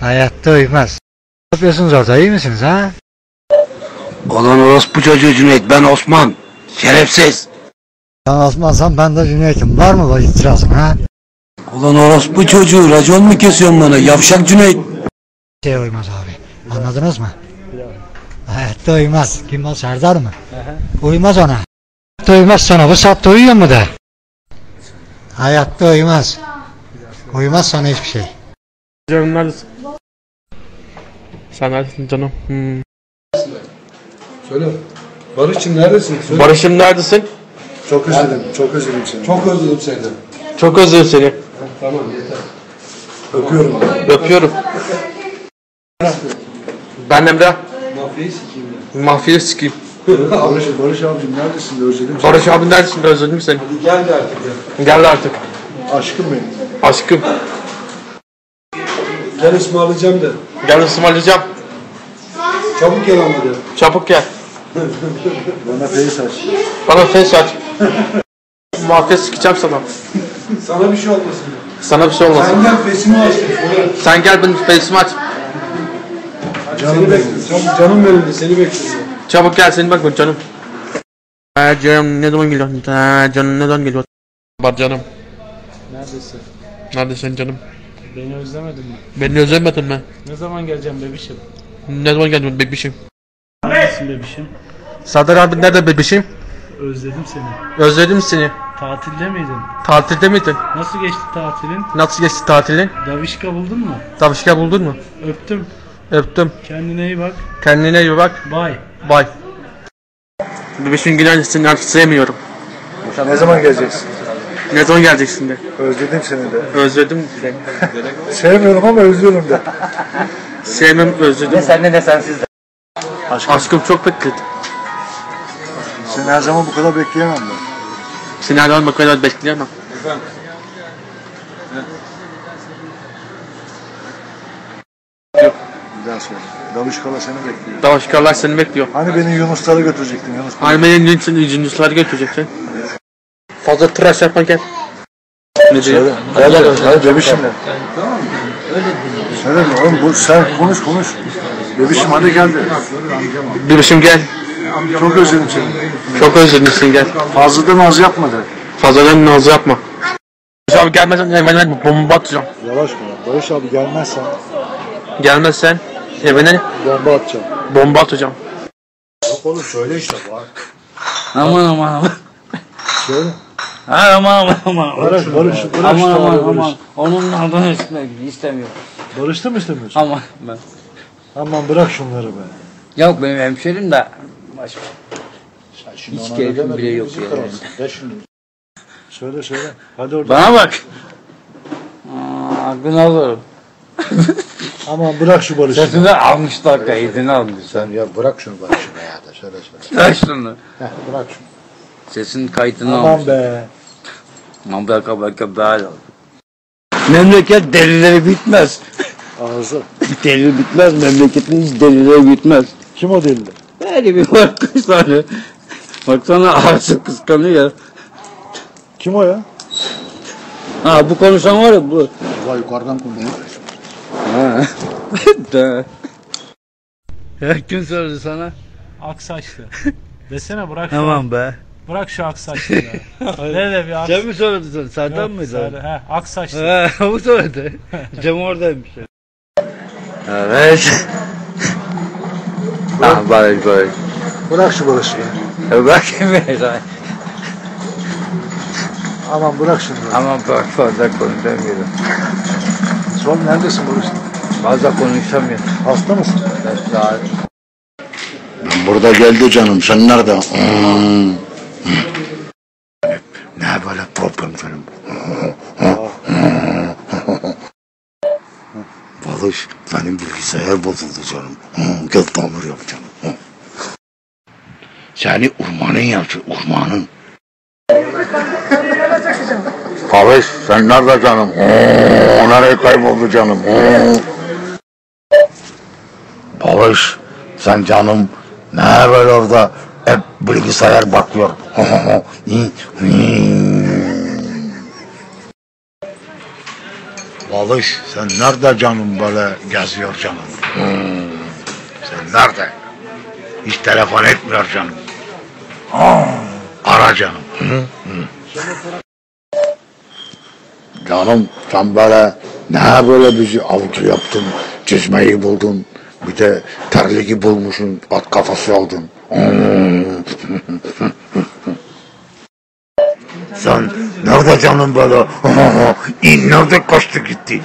Hayatta uymaz. Ne yapıyorsunuz orada iyi misiniz ha? Olan orospu çocuğu Cüneyt ben Osman. Şerefsiz. Sen Osman'san ben de Cüneyt'im. Var mı bu itirazın ha? Ulan orospu çocuğu racon mu kesiyorsun bana yavşak Cüneyt? Şey uymaz abi. Anladınız mı? Hayatta uymaz. Kim o Serdar mı? Uymaz ona. Hayatta uymaz sana. Bu saatte uyuyor mu de? Hayatta uymaz. Uymaz sana hiçbir şey. Canım neredesin? Sen neredesin canım? Hmm. Söyle. Barış'cığım neredesin? Söyle. Barış'ım neredesin? Çok özledim, çok özledim seni. Çok özledim seni. Çok özledim seni. Tamam yeter. Öpüyorum. Öpüyorum. Ben Emre. Mafyayı sikeyim Mafya sikeyim. Barış, Barış abicim neredesin de özledim seni. Barış abi neredesin? Özledim seni. Hadi gel de artık ya. Gel artık. Aşkım benim. Aşkım. Gel ısmarlayacağım de. Gel ısmarlayacağım. Çabuk gel ama de. Çabuk gel. Bana face aç. Bana face aç. Mafya sikeceğim sana. Sana bir şey olmasın. Sana bir şey Sen olmasın. gel fesimi aç. Sen gel benim face'imi aç. Seni bekliyorum. Çabuk canım benim de seni bekliyorum. Çabuk gel seni bak canım. Canım ne zaman geliyorsun? Ha canım ne zaman geliyor? Var canım. Neredesin? Neredesin canım? Beni özlemedin mi? Beni özlemedin mi? Ne zaman geleceğim bebişim? Ne zaman geldin bebişim? Neredesin bebişim? Sadar abi nerede bebişim? Özledim seni. Özledim seni. Tatilde miydin? Tatilde miydin? Nasıl geçti tatilin? Nasıl geçti tatilin? Davişka buldun mu? Tavşika buldun mu? Öptüm. Öptüm. Kendine iyi bak. Kendine iyi bak. Bye. Bye. Bebişin günaydın artık sevmiyorum. Ne zaman geleceksin? Ne zaman geleceksin de? Özledim seni de. Özledim de. Sevmiyorum ama özlüyorum de. Sevmem özledim. Sen ne sensiz de. Aşkım çok bekledim. Seni her zaman bu kadar bekleyemem ben. Seni her an kadar bekleyemem. Bir daha söyle. Davuşkala seni bekliyor. Davuşkarlar seni bekliyor. Hani beni Yunuslara götürecektin Yunus. Almanya'nın için yüzünüzleri götüreceksin. Fazla tıraş yapma gel. Ne diyor? Hadi hadi bebişimle. Söyle oğlum bu sen konuş konuş. Bebişim hadi gel de. Bebişim gel. Çok özledim seni. Çok özledim seni gel. Fazladan az yapma de. Fazladan naz yapma. Barış abi gelmezsen evine bomba atacağım. Yavaş konuş. Barış abi gelmezsen Gelmezsen evine bomba atacağım. bomba atacağım. Yok oğlum söyle işte bak. Aman aman aman. Söyle. Ha, aman aman aman. Barış Barış Barış. Aman aman Barış. aman. Onun adını üstüne istemiyorum. Barış'ta mı istemiyorsun? Aman ben. Aman bırak şunları be. Yok benim hemşerim de. Baş... Şimdi Hiç ona keyfim bile yok bizi ya. kırarsın. De şimdi. Söyle söyle. Hadi orada. Bana bak. Aa, aklını alırım. Aman bırak şu Barış'ı. Sesini almışlar kaydını almışlar. Sen ya bırak şunu Barış'ı be ya da söyle söyle. Ver şunu. Heh, bırak şunu. Sesin kaydını Aman almışlar. be. Aman be kabaka böyle. Memleket delileri bitmez. Ağzı. Deli bitmez. Memleketin hiç delileri bitmez. Kim o deli? Böyle bir var kaç tane. Baksana ağzı kıskanıyor. Kim o ya? Ha bu konuşan var ya bu. Vay yukarıdan konuşuyor. Ha. De. Ya kim söyledi sana? Aksaçlı. Desene bırak Tamam be. Bırak şu aksaçlı ya. ne de bir aks... Sen mi söyledin sen? Serdar Yok, mıydı? Serdar, He, aksaçlı. He, o söyledi. Cem oradaymış. Evet. Ah Barış Barış. Bırak şu Barış'ı ya. Ya Bırakayım beni. Aman bırak şunu. ya. Ama bak fazla konuşamıyorum. Son neredesin Barış? Fazla konuşamıyorum. Hasta mısın? Daha Burada geldi canım. Sen nerede? Hmm. Ne böyle problem canım? Barış, benim bilgisayar bozuldu canım. Tamir yap canım. Seni urmanın yaptı, urmanın. Barış, sen nerede canım? Nereye kayboldu canım? Barış, sen canım ne böyle orada hep bilgisayar bakıyor. Alış sen nerede canım böyle geziyor canım? Hmm, Sen nerede? Hiç telefon etmiyor canım. Aa, ara canım. Canım sen böyle ne böyle bizi avcı yaptın, çizmeyi buldun, bir de terliği bulmuşsun, at kafası oldun. Sen nerede canım böyle? İn nerede kaçtı gitti?